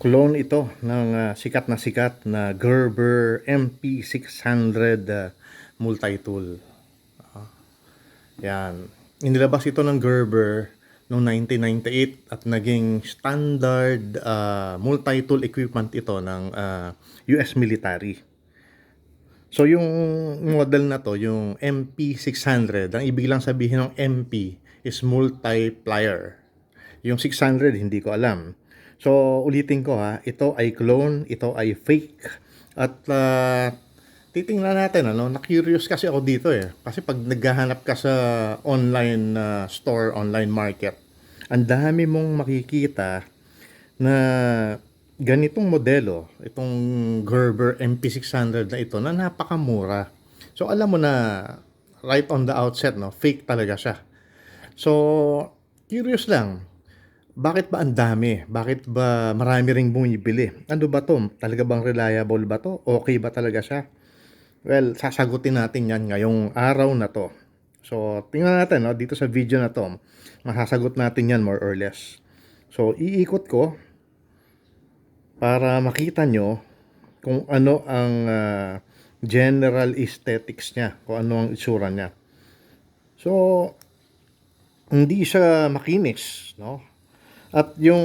clone ito ng ah, sikat na sikat na Gerber MP600 ah, multi-tool. Ah, yan. Inilabas ito ng Gerber noong 1998 at naging standard ah, multi-tool equipment ito ng ah, US military. So yung model na to, yung MP600, ang ibig lang sabihin ng MP is multiplier. Yung 600, hindi ko alam. So ulitin ko ha, ito ay clone, ito ay fake. At ah, titingnan natin, ano, na-curious kasi ako dito eh. Kasi pag naghahanap ka sa online ah, store, online market, ang dami mong makikita na ganitong modelo, itong Gerber MP600 na ito, na napakamura. So alam mo na right on the outset, no, fake talaga siya. So curious lang, bakit ba ang dami? Bakit ba marami ring bumibili? Ano ba to? Talaga bang reliable ba to? Okay ba talaga siya? Well, sasagutin natin yan ngayong araw na to. So, tingnan natin no, dito sa video na to. Masasagot natin yan more or less. So, iikot ko para makita nyo kung ano ang ah, general aesthetics niya, kung ano ang itsura niya. So, hindi siya makinis, no? At yung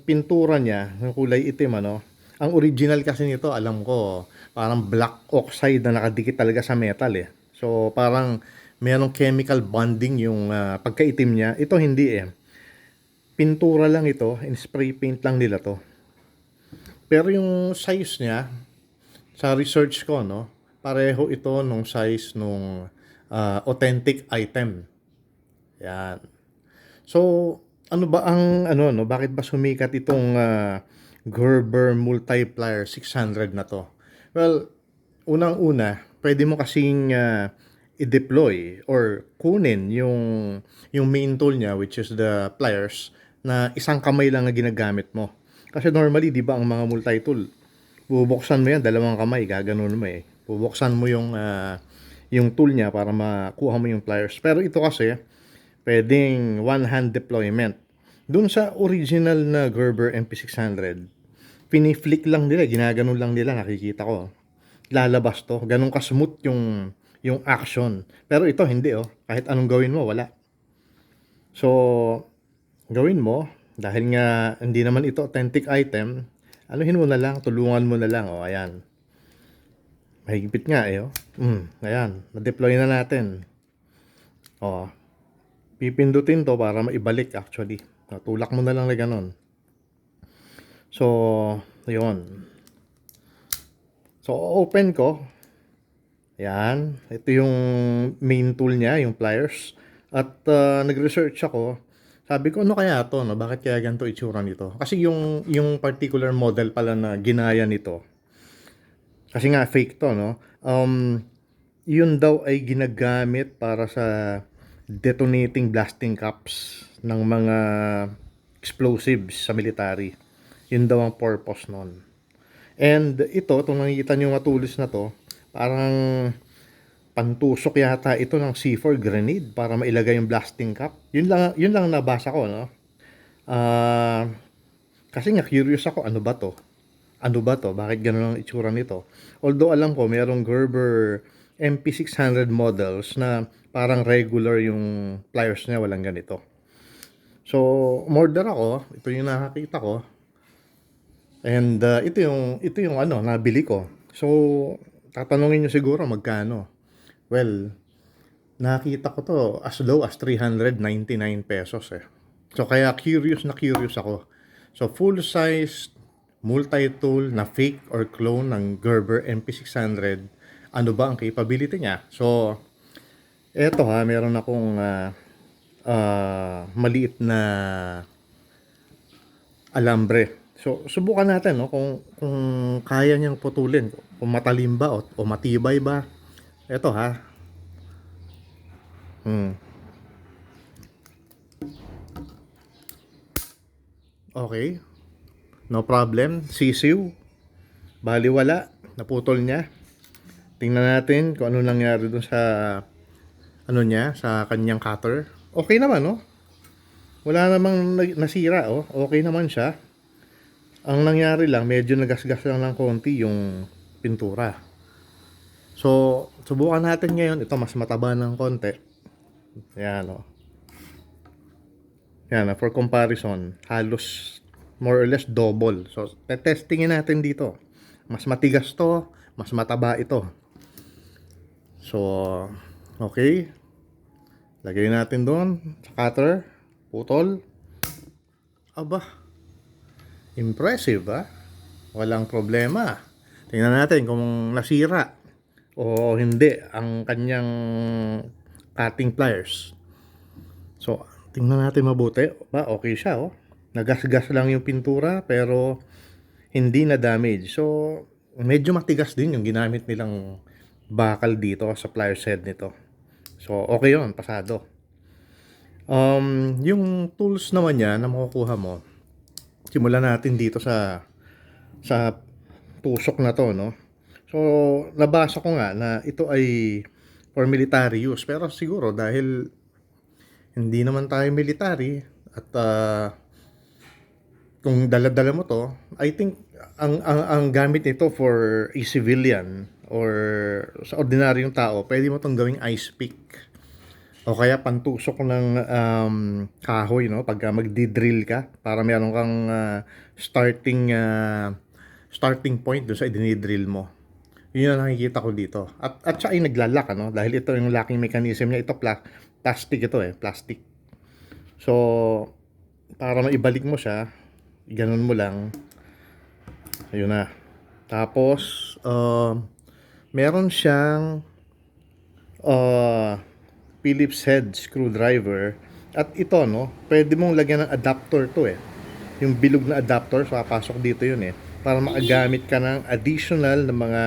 pintura niya, yung kulay itim, ano? Ang original kasi nito, alam ko, parang black oxide na nakadikit talaga sa metal, eh. So, parang merong chemical bonding yung ah, pagkaitim niya. Ito hindi, eh. Pintura lang ito, in spray paint lang nila to. Pero yung size niya, sa research ko, no, pareho ito nung size nung ah, authentic item. Yan. So, ano ba ang ano no, bakit ba sumikat itong ah, Gerber Multiplier 600 na to? Well, unang-una, pwede mo kasing ah, i-deploy or kunin yung yung main tool niya which is the pliers na isang kamay lang na ginagamit mo. Kasi normally, 'di ba, ang mga multi-tool, bubuksan mo yan, dalawang kamay, gaganon mo eh. Bubuksan mo yung ah, yung tool niya para makuha mo yung pliers. Pero ito kasi, pwedeng one-hand deployment. Doon sa original na Gerber MP600, piniflick lang nila, ginaganon lang nila, nakikita ko. Lalabas to, ganun ka-smooth yung, yung action. Pero ito, hindi oh. Kahit anong gawin mo, wala. So, gawin mo, dahil nga hindi naman ito authentic item, anuhin mo na lang, tulungan mo na lang, oh, ayan. Mahigpit nga eh, oh. Mm, ayan, na-deploy na natin. Oh, pipindutin to para maibalik actually. Tulak mo na lang na ganon. So, yun. So, open ko. Yan. Ito yung main tool niya, yung pliers. At uh, nag-research ako. Sabi ko, ano kaya to? No? Bakit kaya ganito itsura nito? Kasi yung, yung particular model pala na ginaya nito. Kasi nga, fake to, no? Um, yun daw ay ginagamit para sa detonating blasting caps ng mga explosives sa military. Yun daw ang purpose nun. And ito, itong nakikita nyo matulis na to, parang pantusok yata ito ng C4 grenade para mailagay yung blasting cap. Yun lang, yun lang nabasa ko, no? Ah, kasi nga curious ako, ano ba to? Ano ba to? Bakit ganun ang itsura nito? Although alam ko, merong Gerber MP600 models na parang regular yung pliers niya, walang ganito. So, umorder ako. Ito yung nakakita ko. And uh, ito yung ito yung ano, nabili ko. So, tatanungin niyo siguro magkano. Well, nakita ko to as low as 399 pesos eh. So, kaya curious na curious ako. So, full size multi-tool na fake or clone ng Gerber MP600. Ano ba ang capability niya? So, eto ha, meron akong ah, ah, maliit na alambre. So, subukan natin no, kung, kung kaya niyang putulin. Kung matalim ba o, o matibay ba. Eto ha. Hmm. Okay. No problem. Sisiw. Bali wala. Naputol niya. Tingnan natin kung ano nangyari dun sa ano niya, sa kanyang cutter. Okay naman, no? Wala namang nasira, oh. Okay naman siya. Ang nangyari lang, medyo nagasgas lang ng konti yung pintura. So, subukan natin ngayon. Ito, mas mataba ng konti. Yan, o. Yan, ah, for comparison, halos more or less double. So, testingin natin dito. Mas matigas to, mas mataba ito. So, okay. Lagay natin doon cutter, putol. Aba, impressive ah. Walang problema. Tingnan natin kung nasira o hindi ang kanyang cutting pliers. So, tingnan natin mabuti. Ba, okay siya oh. Nagasgas lang yung pintura pero hindi na damage. So, medyo matigas din yung ginamit nilang bakal dito sa pliers head nito. So, okay yun, pasado. Um, yung tools naman niya na makukuha mo, simulan natin dito sa sa tusok na to, no? So, nabasa ko nga na ito ay for military use. Pero siguro dahil hindi naman tayo military at ah, kung dala-dala mo to, I think ang, ang, ang gamit nito for a civilian or sa ordinaryong tao, pwede mo tong gawing ice pick. O kaya pantusok ng um, kahoy, no? Pagka magdi-drill ka, para meron kang ah, starting ah, starting point doon sa dinidrill mo. Yun ang nakikita ko dito. At, at siya ay naglalak, ano? Dahil ito yung locking mechanism niya. Ito, pla- plastic ito eh. Plastic. So, para maibalik mo siya, ganun mo lang. Ayun na. Tapos, um, meron siyang uh, Phillips head screwdriver. At ito, no, pwede mong lagyan ng adapter to eh. Yung bilog na adapter, so papasok dito yun eh. Para makagamit ka ng additional na mga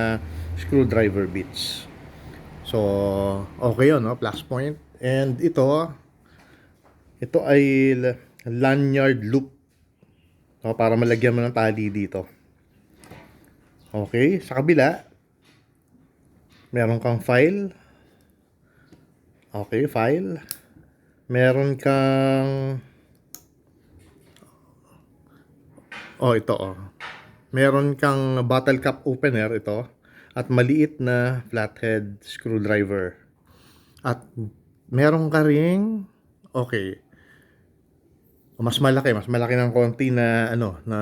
screwdriver bits. So, okay yun, no? Plus point. And ito, ito ay lanyard loop. No, para malagyan mo ng tali dito. Okay, sa kabila, meron kang file. Okay, file. Meron kang Oh, ito oh. Meron kang bottle cap opener ito at maliit na flathead screwdriver. At meron ka ring okay. Mas malaki, mas malaki ng konti na ano, na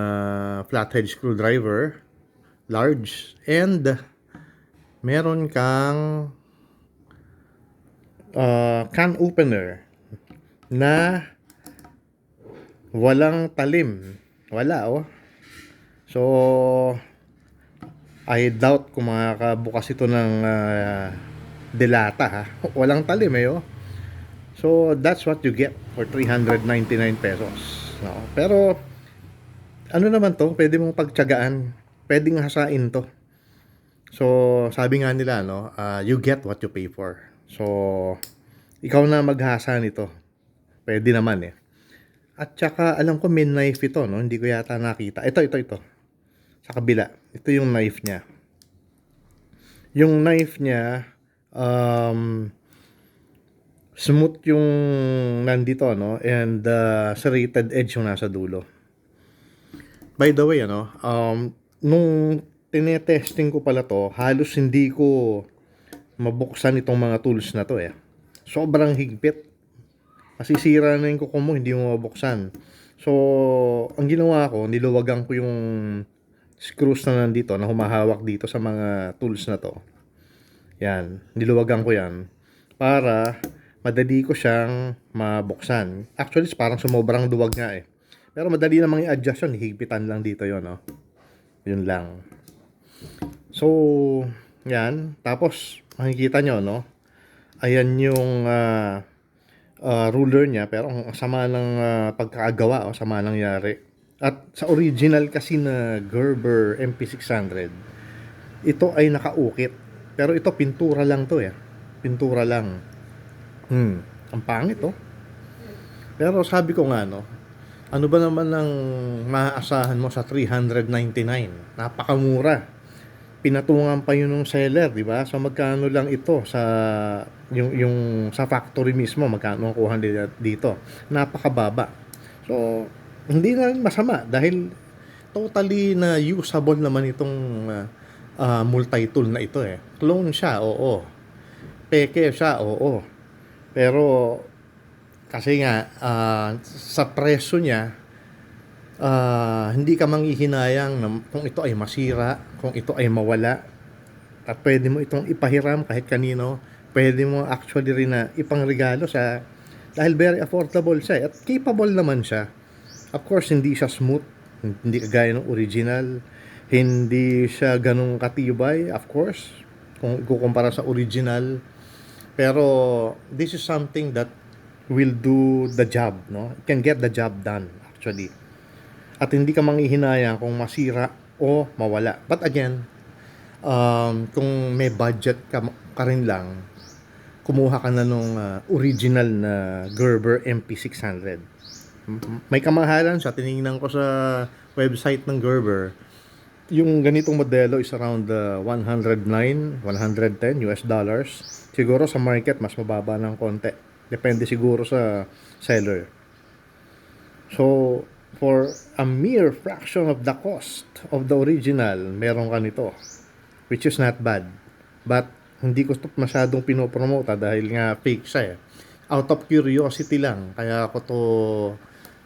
flathead screwdriver, large and meron kang uh, can opener na walang talim. Wala oh. So I doubt kung makakabukas ito ng ah, delata ha. Walang talim eh oh. So that's what you get for 399 pesos. No? Pero ano naman to, pwede mong pagtiyagaan, pwedeng hasain to. So sabi nga nila no, ah, you get what you pay for. So ikaw na maghasa nito. Pwede naman eh. At saka alam ko may knife ito no, hindi ko yata nakita. Ito ito ito. Sa kabila. Ito yung knife niya. Yung knife niya um smooth yung nandito no and uh, serrated edge yung nasa dulo. By the way ano, um nung tinetesting ko pala to, halos hindi ko mabuksan itong mga tools na to eh. Sobrang higpit. Masisira na yung kuko mo, hindi mo mabuksan. So, ang ginawa ko, niluwagan ko yung screws na nandito na humahawak dito sa mga tools na to. Yan, niluwagan ko yan para madali ko siyang mabuksan. Actually, parang sumobrang duwag nga eh. Pero madali namang i-adjust yun. Higpitan lang dito yon no? Yun lang. So, yan. Tapos, makikita nyo, no? Ayan yung ah, ah, ruler niya. Pero ang sama ng ah, pagkakagawa, oh, sama nangyari. At sa original kasi na Gerber MP600, ito ay nakaukit. Pero ito, pintura lang to eh. Pintura lang. Hmm, ang pangit oh. Pero sabi ko nga no, ano ba naman ang maaasahan mo sa 399? Napakamura. Pinatungan pa yun ng seller, di ba? So magkano lang ito sa yung yung sa factory mismo, magkano ang kuha dito? Napakababa. So hindi na masama dahil totally na usable naman itong ah, ah, multi-tool na ito eh. Clone siya, oo. Peke siya, oo. Pero kasi nga ah, sa presyo niya ah, hindi ka manghihinayang na kung ito ay masira, kung ito ay mawala. At pwede mo itong ipahiram kahit kanino. Pwede mo actually rin na ipangregalo sa dahil very affordable siya eh. at capable naman siya. Of course, hindi siya smooth, hindi kagaya ng original, hindi siya ganong katibay, of course, kung ikukumpara sa original. Pero this is something that will do the job, no? It can get the job done, actually. At hindi ka manghihinayang kung masira o mawala. But again, um, kung may budget ka, ka rin lang, kumuha ka na nung uh, original na Gerber MP600. M- May kamahalan siya. Tinignan ko sa website ng Gerber. Yung ganitong modelo is around uh, 109, 110 US dollars. Siguro sa market mas mababa ng konti. Depende siguro sa seller. So, for a mere fraction of the cost of the original, meron ka nito. Which is not bad. But, hindi ko ito masyadong pinopromote ah, dahil nga fake siya eh. Out of curiosity lang, kaya ako to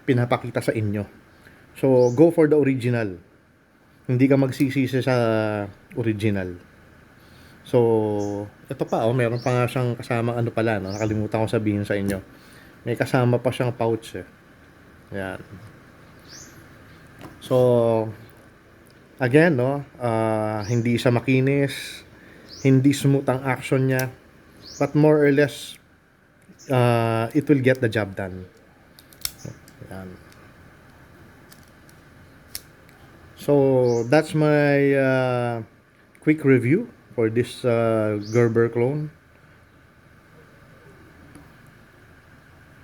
pinapakita sa inyo. So, go for the original. Hindi ka magsisisi sa original. So, ito pa, oh, meron pa nga siyang kasama ano pala, no? nakalimutan ko sabihin sa inyo. May kasama pa siyang pouch eh. Yan. So, again, no, ah, hindi siya makinis, hindi smooth ang action niya, but more or less, ah, it will get the job done. Yan. So, that's my uh, quick review for this uh, Gerber clone.